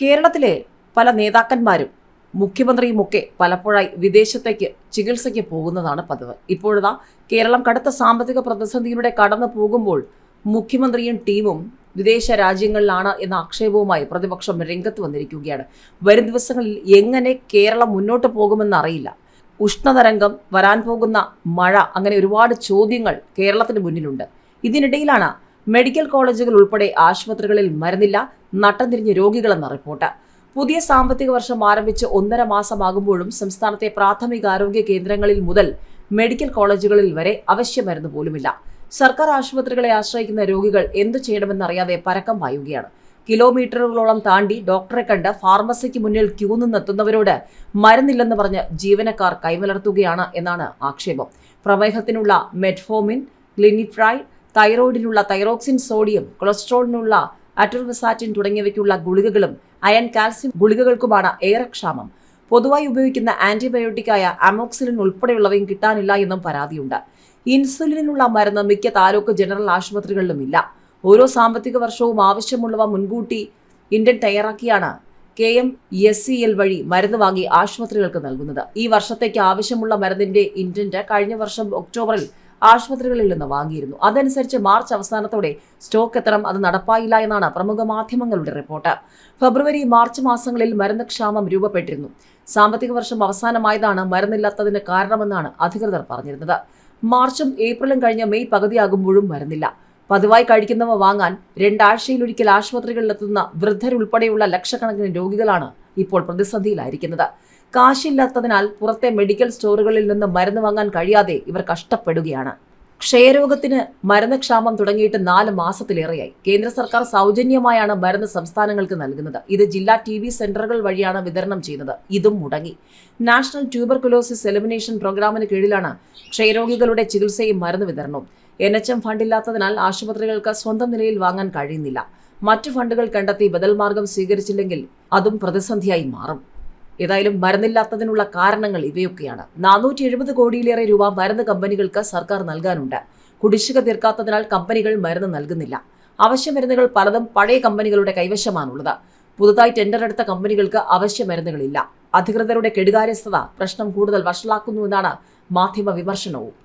കേരളത്തിലെ പല നേതാക്കന്മാരും മുഖ്യമന്ത്രിയുമൊക്കെ പലപ്പോഴായി വിദേശത്തേക്ക് ചികിത്സയ്ക്ക് പോകുന്നതാണ് പതിവ്. ഇപ്പോഴതാ കേരളം കടുത്ത സാമ്പത്തിക പ്രതിസന്ധിയിലൂടെ കടന്നു പോകുമ്പോൾ മുഖ്യമന്ത്രിയും ടീമും വിദേശ രാജ്യങ്ങളിലാണ് എന്ന ആക്ഷേപവുമായി പ്രതിപക്ഷം രംഗത്ത് വന്നിരിക്കുകയാണ്. വരും ദിവസങ്ങളിൽ എങ്ങനെ കേരളം മുന്നോട്ട് പോകുമെന്നറിയില്ല ഉഷ്ണതരംഗം വരാൻ പോകുന്ന മഴ അങ്ങനെ ഒരുപാട് ചോദ്യങ്ങൾ കേരളത്തിന് മുന്നിലുണ്ട്. ഇതിനിടയിലാണ് മെഡിക്കൽ കോളേജുകൾ ഉൾപ്പെടെ ആശുപത്രികളിൽ മരുന്നില്ല നട്ടം തിരിഞ്ഞ് രോഗികളെന്ന റിപ്പോർട്ട്. പുതിയ സാമ്പത്തിക വർഷം ആരംഭിച്ച് ഒന്നര മാസമാകുമ്പോഴും സംസ്ഥാനത്തെ പ്രാഥമിക ആരോഗ്യ കേന്ദ്രങ്ങളിൽ മുതൽ മെഡിക്കൽ കോളേജുകളിൽ വരെ അവശ്യ മരുന്ന് പോലുമില്ല. സർക്കാർ ആശുപത്രികളെ ആശ്രയിക്കുന്ന രോഗികൾ എന്തു ചെയ്യണമെന്നറിയാതെ പരക്കം പായുകയാണ്. കിലോമീറ്ററുകളോളം താണ്ടി ഡോക്ടറെ കണ്ട് ഫാർമസിക്ക് മുന്നിൽ ക്യൂ നിന്നെത്തുന്നവരോട് മരുന്നില്ലെന്ന് പറഞ്ഞ് ജീവനക്കാർ കൈമലർത്തുകയാണ് എന്നാണ് ആക്ഷേപം. പ്രമേഹത്തിനുള്ള മെറ്റ്ഫോമിൻ ഗ്ലിനിഫ്രൈഡ് തൈറോയിഡിനുള്ള തൈറോക്സിൻ സോഡിയം കൊളസ്ട്രോളിനുള്ള അറ്റർവസാറ്റിൻ തുടങ്ങിയവയ്ക്കുള്ള ഗുളികകളും അയൺ കാൽസ്യം ഗുളികകൾക്കുമാണ് ഏറെ ക്ഷാമം. പൊതുവായി ഉപയോഗിക്കുന്ന ആന്റിബയോട്ടിക്കായ അമോക്സിലിൻ ഉൾപ്പെടെയുള്ളവയും കിട്ടാനില്ല എന്നും പരാതിയുണ്ട്. ഇൻസുലിനുള്ള മരുന്ന് മിക്ക താലൂക്ക് ജനറൽ ആശുപത്രികളിലും ഇല്ല ഓരോ സാമ്പത്തിക വർഷവും ആവശ്യമുള്ളവ മുൻകൂട്ടി Indian തയ്യാറാക്കിയാണ് K M S C L വഴി മരുന്ന് വാങ്ങി ആശുപത്രികൾക്ക് നൽകുന്നത്. ഈ വർഷത്തേക്ക് ആവശ്യമുള്ള മരുന്നിന്റെ ഇന്റന്റ് കഴിഞ്ഞ വർഷം ഒക്ടോബറിൽ ആശുപത്രികളിൽ നിന്ന് വാങ്ങിയിരുന്നു. അതനുസരിച്ച് മാർച്ച് അവസാനത്തോടെ സ്റ്റോക്ക് എത്തണം അത് നടപ്പായില്ല എന്നാണ് പ്രമുഖ മാധ്യമങ്ങളുടെ റിപ്പോർട്ട്. ഫെബ്രുവരി മാർച്ച് മാസങ്ങളിൽ മരുന്ന് ക്ഷാമം രൂപപ്പെട്ടിരുന്നു. സാമ്പത്തിക വർഷം അവസാനമായതാണ് മരുന്നില്ലാത്തതിന് കാരണമെന്നാണ് അധികൃതർ പറഞ്ഞിരുന്നത്. മാർച്ചും ഏപ്രിലും കഴിഞ്ഞ മെയ് പകുതിയാകുമ്പോഴും മരുന്നില്ല. പതിവായി കഴിക്കുന്നവ വാങ്ങാൻ രണ്ടാഴ്ചയിലൊരിക്കൽ ആശുപത്രികളിലെത്തുന്ന വൃദ്ധരുൾപ്പെടെയുള്ള ലക്ഷക്കണക്കിന് രോഗികളാണ് ഇപ്പോൾ പ്രതിസന്ധിയിലായിരിക്കുന്നത്. കാശില്ലാത്തതിനാൽ പുറത്തെ മെഡിക്കൽ സ്റ്റോറുകളിൽ നിന്ന് മരുന്ന് വാങ്ങാൻ കഴിയാതെ ഇവർ കഷ്ടപ്പെടുകയാണ്. ക്ഷയരോഗത്തിന് മരുന്ന് ക്ഷാമം തുടങ്ങിയിട്ട് നാല് മാസത്തിലേറെയായി. കേന്ദ്ര സർക്കാർ സൗജന്യമായാണ് മരുന്ന് സംസ്ഥാനങ്ങൾക്ക് നൽകുന്നത്. ഇത് ജില്ലാ ടി വി സെന്ററുകൾ വഴിയാണ് വിതരണം ചെയ്യുന്നത്. ഇതും മുടങ്ങി. നാഷണൽ ട്യൂബർകുലോസിസ് എലിമിനേഷൻ പ്രോഗ്രാമിന് കീഴിലാണ് ക്ഷയരോഗികളുടെ ചികിത്സയും മരുന്ന് വിതരണവും. എൻ എച്ച് എം ഫണ്ടില്ലാത്തതിനാൽ ആശുപത്രികൾക്ക് സ്വന്തം നിലയിൽ വാങ്ങാൻ കഴിയുന്നില്ല. മറ്റു ഫണ്ടുകൾ കണ്ടെത്തി ബദൽ മാർഗം സ്വീകരിച്ചില്ലെങ്കിൽ അതും പ്രതിസന്ധിയായി മാറും. ഏതായാലും മരുന്നില്ലാത്തതിനുള്ള കാരണങ്ങൾ ഇവയൊക്കെയാണ്. നാനൂറ്റി എഴുപത് കോടിയിലേറെ രൂപ മരുന്ന് കമ്പനികൾക്ക് സർക്കാർ നൽകാനുണ്ട്. കുടിശ്ശിക തീർക്കാത്തതിനാൽ കമ്പനികൾ മരുന്ന് നൽകുന്നില്ല. അവശ്യ മരുന്നുകൾ പലതും പഴയ കമ്പനികളുടെ കൈവശമാണുള്ളത്. പുതുതായി ടെൻഡർ എടുത്ത കമ്പനികൾക്ക് അവശ്യ മരുന്നുകളില്ല. അധികൃതരുടെ കെടുകാര്യസ്ഥത പ്രശ്നം കൂടുതൽ വഷളാക്കുന്നുവെന്നാണ് മാധ്യമ വിമർശനവും.